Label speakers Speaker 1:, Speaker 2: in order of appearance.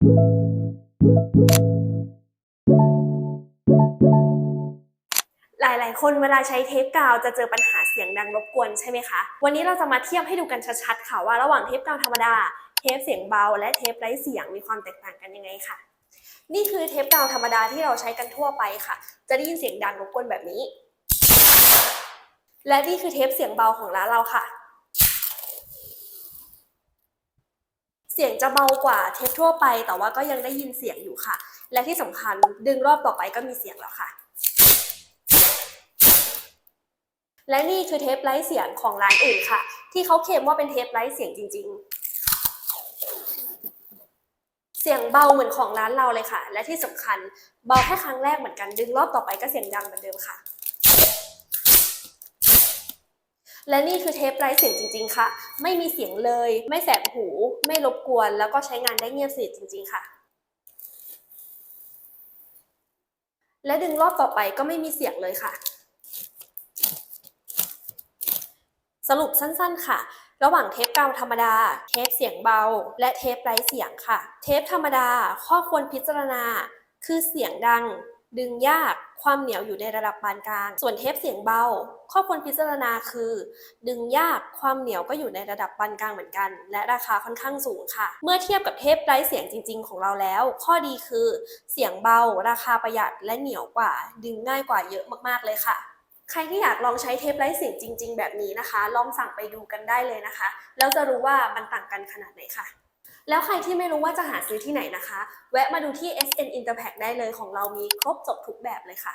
Speaker 1: หลาย ๆ คนเวลาใช้เทปกาวจะเจอปัญหาเสียงดังรบกวนใช่ไหมคะ วันนี้เราจะมาเทียบให้ดูกันชัด ๆ ค่ะว่าระหว่างเทปกาวธรรมดา เทปเสียงเบา และเทปไร้เสียงมีความแตกต่างกันยังไงค่ะ นี่คือเทปกาวธรรมดาที่เราใช้กันทั่วไปค่ะ จะได้ยินเสียงดังรบกวนแบบนี้ และนี่คือเทปเสียงเบาของร้านเราค่ะ เสียงจะเบากว่าเทปทั่วไป แต่ว่าก็ยังได้ยินเสียงอยู่ค่ะ และที่สำคัญดึงรอบต่อไปก็มีเสียงแล้วค่ะ และนี่คือเทปไร้เสียงของร้านอื่นค่ะ ที่เขาเคลมว่าเป็นเทปไร้เสียงจริง ๆเสียงเบาเหมือนของร้านเราเลยค่ะ และที่สำคัญเบาแค่ครั้งแรกเหมือนกัน ดึงรอบต่อไปก็เสียงดังเหมือนเดิมค่ะ และนี่คือเทปไร้เสียงจริง ๆ ค่ะ ไม่มีเสียงเลย ไม่แสบหู ไม่รบกวน แล้วก็ใช้งานได้เงียบสนิทจริง ๆ ค่ะ และดึงรอบต่อไปก็ไม่มีเสียงเลยค่ะ สรุปสั้น ๆ ค่ะระหว่างเทปกาวธรรมดา เทปเสียงเบา และเทปไร้เสียงค่ะ เทปธรรมดาข้อควรพิจารณา คือเสียงดัง ดึงยากความเหนียวอยู่ในระดับปานกลาง ส่วนเทปเสียงเบา ข้อควรพิจารณาคือ ดึงยากความเหนียวก็อยู่ในระดับปานกลางเหมือนกัน และราคาค่อนข้างสูงค่ะ เมื่อเทียบกับเทปไร้เสียงจริง ๆ ของเราแล้ว ข้อดีคือ เสียงเบา ราคาประหยัดและเหนียวกว่า ดึงง่ายกว่าเยอะมากๆเลยค่ะ ใครที่อยากลองใช้เทปไร้เสียงจริง ๆ แบบนี้นะคะ ลองสั่งไปดูกันได้เลยนะคะ แล้วจะรู้ว่ามันต่างกันขนาดไหนค่ะ แล้วใครที่ไม่รู้ว่าจะหาซื้อที่ไหนนะคะ แวะมาดูที่ SN Interpack ได้เลยของเรามีครบจบทุกแบบเลยค่ะ